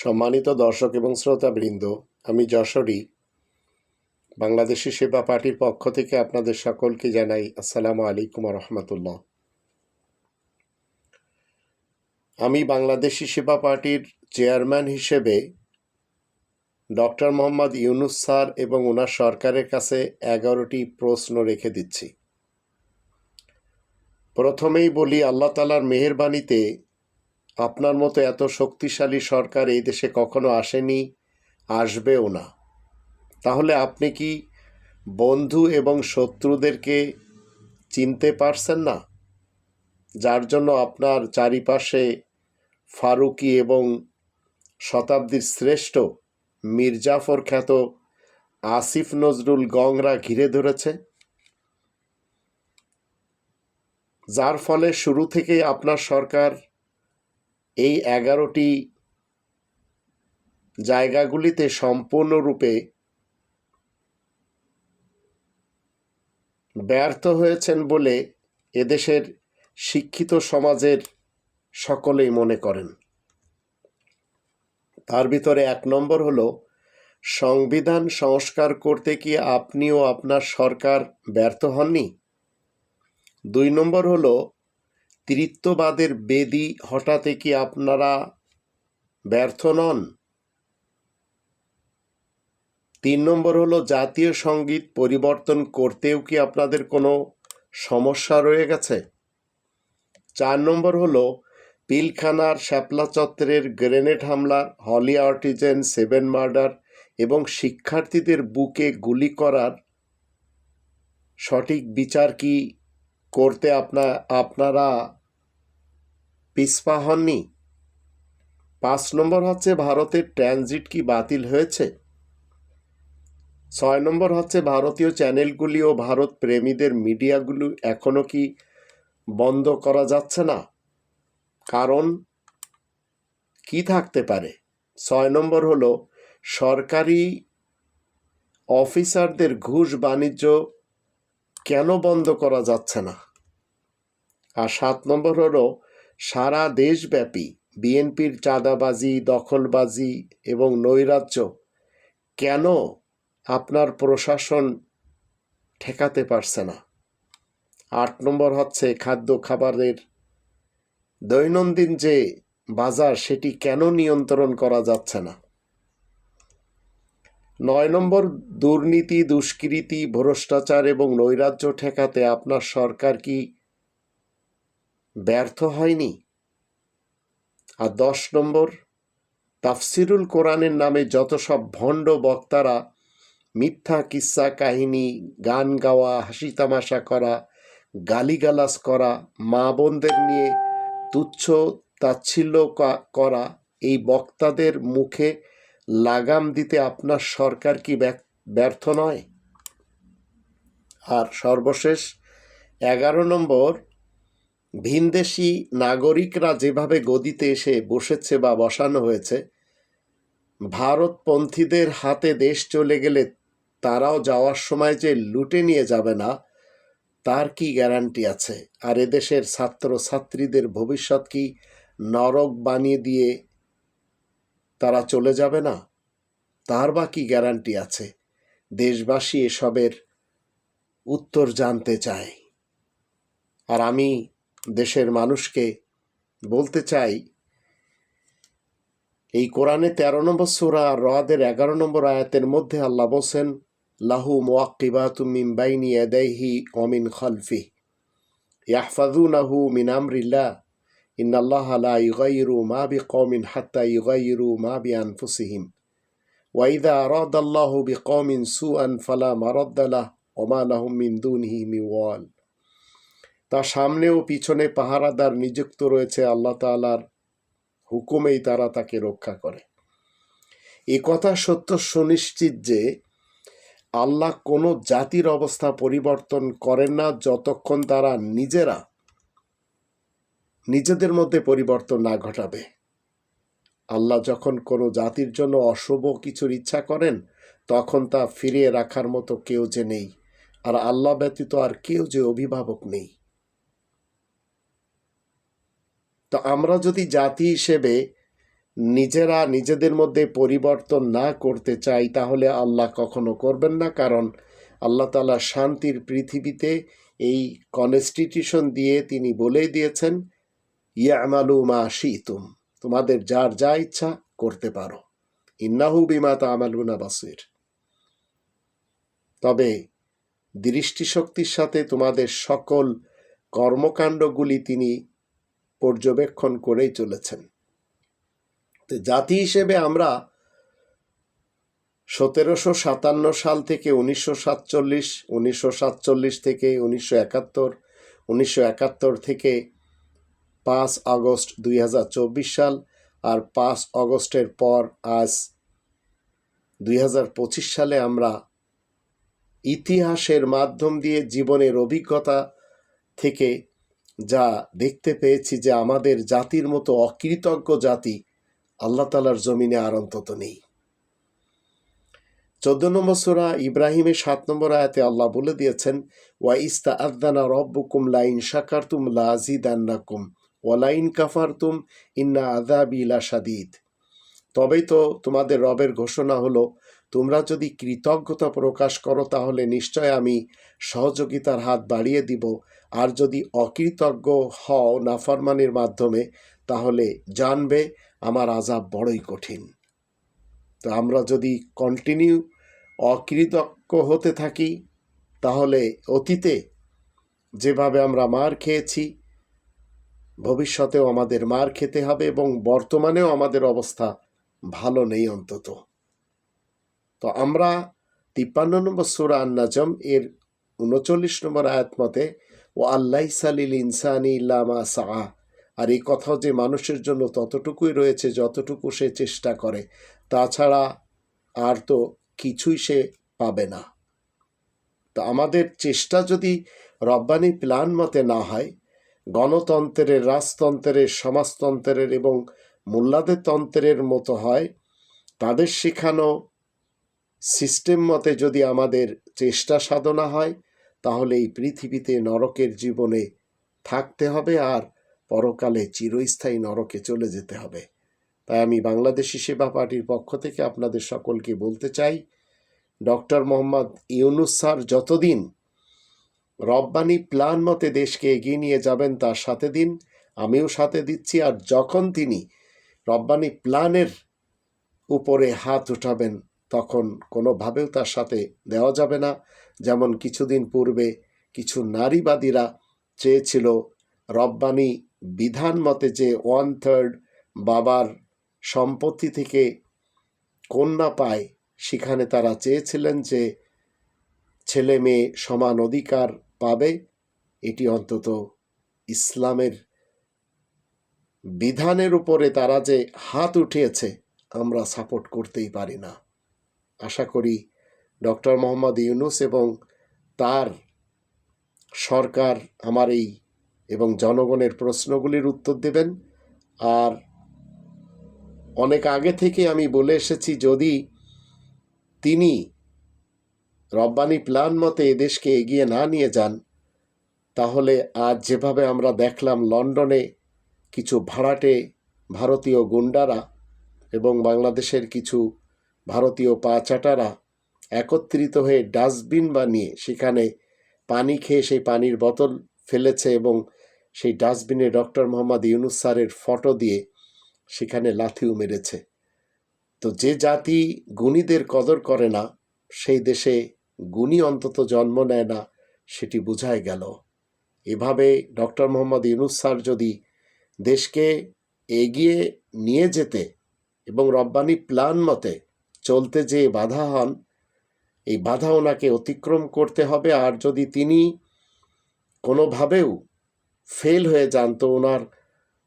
সম্মানিত দর্শক এবং শ্রোতাবৃন্দ, আমি যশোরী। বাংলাদেশি সেবা পার্টির পক্ষ থেকে আপনাদের সকলকে জানাই আসসালামু আলাইকুম রহমতুল্লাহ। আমি বাংলাদেশি সেবা পার্টির চেয়ারম্যান হিসেবে ডক্টর মোহাম্মদ ইউনুস স্যার এবং ওনার সরকারের কাছে এগারোটি প্রশ্ন রেখে দিচ্ছি। প্রথমেই বলি, আল্লাহ তালার মেহেরবানিতে আপনার মতো এত শক্তিশালী সরকার এই দেশে কখনো আসেনি, আসবেও না। তাহলে আপনি কি বন্ধু এবং শত্রুদেরকে চিনতে পারছেন না? যার জন্য আপনার চারিপাশে ফারুকি এবং শতাব্দীর শ্রেষ্ঠ মির্জাফর খ্যাত আসিফ নজরুল গংরা ঘিরে ধরেছে? যার ফলে শুরু থেকেই আপনার সরকার এই এগারোটি জায়গাগুলিতে সম্পূর্ণরূপে ব্যর্থ হয়েছেন বলে এদেশের শিক্ষিত সমাজের সকলেই মনে করেন। তার ভিতরে এক নম্বর হলো, সংবিধান সংস্কার করতে কি আপনিও আপনার সরকার ব্যর্থ হননি? দুই নম্বর হলো তৃত্ববাদের বেদি হঠাতে কি আপনারা ব্যর্থ নন? তিন নম্বর হলো, জাতীয় সংগীত পরিবর্তন করতেও কি আপনাদের কোনো সমস্যা রয়ে গেছে? চার নম্বর হলো, পিলখানার শ্যাপলা চত্বরের গ্রেনেড হামলা হলি আর্টিজেন সেভেন মার্ডার এবং শিক্ষার্থীদের বুকে গুলি করার সঠিক বিচার কি করতে আপনা, আপনারা পিছপা হননি। পাঁচ নম্বর হচ্ছে ভারতের ট্রানজিট কি বাতিল হয়েছে? ছয় নম্বর হচ্ছে ভারতীয় চ্যানেলগুলি ও ভারত প্রেমীদের মিডিয়াগুলো এখনও কি বন্ধ করা যাচ্ছে না? কারণ কি থাকতে পারে? ছয় নম্বর হলো, সরকারি অফিসারদের ঘুষ বাণিজ্য কেন বন্ধ করা যাচ্ছে না? আর সাত নম্বর হলো সারা দেশব্যাপী বিএনপির চাঁদাবাজি, দখলবাজি এবং নৈরাজ্য কেন আপনার প্রশাসন ঠেকাতে পারছে না? আট নম্বর হচ্ছে খাদ্য খাবারের দৈনন্দিন যে বাজার, সেটি কেন নিয়ন্ত্রণ করা যাচ্ছে না? নয় নম্বর, দুর্নীতি, দুষ্কৃতি, ভ্রষ্টাচার এবং নৈরাজ্য ঠেকাতে আপনার সরকার কি ব্যর্থ হয়নি। আর দশ নম্বর, তাফসিরুল কোরআনের নামে যত সব ভণ্ড বক্তারা মিথ্যা কিস্সা কাহিনী, গান গাওয়া, হাসি তামাশা করা, গালিগালাজ করা, মা বোনদের নিয়ে তুচ্ছ তাচ্ছিল্য করা, এই বক্তাদের মুখে লাগাম দিতে আপনার সরকার কি ব্যর্থ নয়? আর সর্বশেষ, এগারো নম্বর ভিনদেশি নাগরিকরা যেভাবে গদিতে এসে বসেছে বা বসানো হয়েছে, ভারতপন্থীদের হাতে দেশ চলে গেলে তারাও যাওয়ার সময় যে লুটে নিয়ে যাবে না, তার কি গ্যারান্টি আছে? আর এদেশের ছাত্র ছাত্রীদের ভবিষ্যৎ কি নরক বানিয়ে দিয়ে তারা চলে যাবে না? তার বা কি গ্যারান্টি আছে? দেশবাসী এসবের উত্তর জানতে চায়। আর আমি দেশের মানুষকে বলতে চাই, এই কোরআনে তেরো নম্বর সুরা রদের এগারো নম্বর আয়াতের মধ্যে আল্লাহ বলছেন, লাহু মোয়াক্কিবাতু মিন বাইনি ইয়াদাইহি অমিন খালফি ইয়াহফাযুনাহু মিন আমরিল্লাহ। ইন্নাল্লাহা লা ইউগাইরু মা বিকওমিন হাত্তা ইউগাইরু মা বিআনফুসিহিম। ওয়া ইযা আরাদাল্লাহু বিকওমিন সুআন ফালা মারাদ্দা লাহ ওয়া মা লাহুম মিন দুনিহি মিন ওয়াল। তার সামনে ও পিছনে পাহারাদার নিযুক্ত রয়েছে আল্লাহ তাআলার হুকুমেই তারা তাকে রক্ষা করে। এ কথা সত্য সুনিশ্চিত যে আল্লাহ কোনো জাতির অবস্থা পরিবর্তন করেন না যতক্ষণ তারা নিজেরা নিজেদের মধ্যে পরিবর্তন না ঘটাবে। আল্লাহ যখন কোনো জাতির জন্য অশুভ কিছুর ইচ্ছা করেন, তখন তা ফিরিয়ে রাখার মতো কেউ যে নেই। আর আল্লাহ ব্যতীত আর কেউ যে অভিভাবক নেই। তো আমরা যদি জাতি হিসেবে নিজেরা নিজেদের মধ্যে পরিবর্তন না করতে চাই, তাহলে আল্লাহ কখনো করবেন না। কারণ আল্লাহ তালা শান্তির পৃথিবীতে এই কনস্টিটিউশন দিয়ে তিনি বলেই দিয়েছেন, ইয়ামালু মা শিতুম, তোমাদের যার যা ইচ্ছা করতে পারো। ইন্নাহু বিমা তা আমালুনা বাসির। তবে দৃষ্টিশক্তির সাথে তোমাদের সকল কর্মকাণ্ডগুলি তিনি পর্যবেক্ষণ করেই চলেছেন। তো জাতি হিসেবে আমরা সতেরোশো সাতান্ন সাল থেকে উনিশশো সাতচল্লিশ উনিশশো সাতচল্লিশ থেকে উনিশশো একাত্তর উনিশশো একাত্তর থেকে পাঁচ আগস্ট দুই হাজার চব্বিশ সাল আর পাঁচ অগস্টের পর আজ দুই হাজার পঁচিশ সালে আমরা ইতিহাসের মাধ্যম দিয়ে জীবনের অভিজ্ঞতা থেকে যা দেখতে পেয়েছি যে আমাদের জাতির মতো অকৃতজ্ঞ জাতি আল্লাহ তালার জমিনে আর অন্তত নেই। চোদ্দ নম্বর সুরা ইব্রাহিমের সাত নম্বর আয়াতে আল্লাহ বলে দিয়েছেন, ওয়া ইস্তা আদানা রব্বুকুম লাইন শাকারতুম লাজিদান্নাকুম ওয়ালাইন কাফারতুম ইন্না আদাবি লা সাদিদ তবেই তো তোমাদের রবের ঘোষণা হলো তোমরা যদি কৃতজ্ঞতা প্রকাশ করো, তাহলে নিশ্চয় আমি সহযোগিতার হাত বাড়িয়ে দিব। আর যদি অকৃতজ্ঞ হও নাফরমানির মাধ্যমে, তাহলে জানবে আমার আজাব বড়ই কঠিন। তো আমরা যদি কন্টিনিউ অকৃতজ্ঞ হতে থাকি, তাহলে অতীতে যেভাবে আমরা মার খেয়েছি, ভবিষ্যতেও আমাদের মার খেতে হবে এবং বর্তমানেও আমাদের অবস্থা ভালো নেই অন্তত। তো আমরা তিপ্পান্ন নম্বর সুরা আন্নাজম, এর উনচল্লিশ নম্বর আয়াত মতে, ও আল্লাহ সালিল ইনসানি ইল্লামা সাহা আর এই কথাও যে মানুষের জন্য ততটুকুই রয়েছে, যতটুকু সে চেষ্টা করে, তাছাড়া আর তো কিছুই সে পাবে না। তো আমাদের চেষ্টা যদি রব্বানি প্ল্যান মতে না হয়, গণতন্ত্রের, রাজতন্ত্রের, সমাজতন্ত্রের এবং মোল্লাদের তন্ত্রের মতো হয়, তাদের শেখানো সিস্টেম মতে যদি আমাদের চেষ্টা সাধনা হয়, তাহলে এই পৃথিবীতে নরকের জীবনে থাকতে হবে আর পরকালে চিরস্থায়ী নরকে চলে যেতে হবে। তাই আমি বাংলাদেশি সেবা পার্টির পক্ষ থেকে আপনাদের সকলকে বলতে চাই, ডক্টর মোহাম্মদ ইউনুস স্যার, যতদিন রব্বানি প্ল্যান মতে দেশকে এগিয়ে নিয়ে যাবেন তার সাথে দিন, আমিও সাথে দিচ্ছি আর যখন তিনি রব্বানি প্ল্যানের উপরে হাত উঠাবেন তখন কোনোভাবেও তার সাথে দেওয়া যাবে না। যেমন কিছুদিন পূর্বে কিছু নারীবাদীরা চেয়েছিল, রব্বানি, বিধান মতে যে ওয়ান থার্ড বাবার সম্পত্তি থেকে কন্যা পায়, সেখানে তারা চেয়েছিলেন যে ছেলে মেয়ে সমান অধিকার পাবে। এটি অন্তত ইসলামের বিধানের উপরে তারা যে হাত উঠিয়েছে, আমরা সাপোর্ট করতেই পারি না। আশা করি ডক্টর মোহাম্মদ ইউনুস এবং তার সরকার আমার এই এবং জনগণের প্রশ্নগুলির উত্তর দেবেন। আর অনেক আগে থেকে আমি বলে এসেছি, যদি তিনি রব্বানি প্ল্যান মতে এদেশকে এগিয়ে না নিয়ে যান, তাহলে আজ যেভাবে আমরা দেখলাম লন্ডনে কিছু ভাড়াটে ভারতীয় গুন্ডারা এবং বাংলাদেশের কিছু ভারতীয় পাচাটারা একত্রিত হয়ে ডাস্টবিন বানিয়ে সেখানে পানি খেয়ে সেই পানির বোতল ফেলেছে এবং সেই ডাস্টবিনে ডক্টর মোহাম্মদ ইউনুস স্যারের ফটো দিয়ে সেখানে লাথিও মেরেছে। তো যে জাতি গুণীদের কদর করে না, সেই দেশে গুণী অন্তত জন্ম নেয় না, সেটি বোঝাই গেল। এভাবে ডক্টর মোহাম্মদ ইউনুস স্যার যদি দেশকে এগিয়ে নিয়ে যেতে এবং রব্বানি প্ল্যান মতে চলতে যে বাধা হন, এই বাধা ওনাকে অতিক্রম করতে হবে। আর যদি তিনি কোনোভাবেও ফেল হয়ে যান, তো ওনার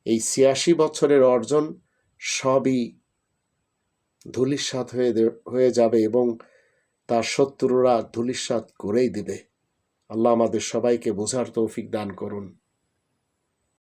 এই ছিয়াশি বছরের অর্জন সবই ধুলিস্বাদ হয়ে হয়ে যাবে এবং তার শত্রুরা ধুলিস্বাদ করেই দেবে। আল্লাহ আমাদের সবাইকে বোঝার তৌফিক দান করুন।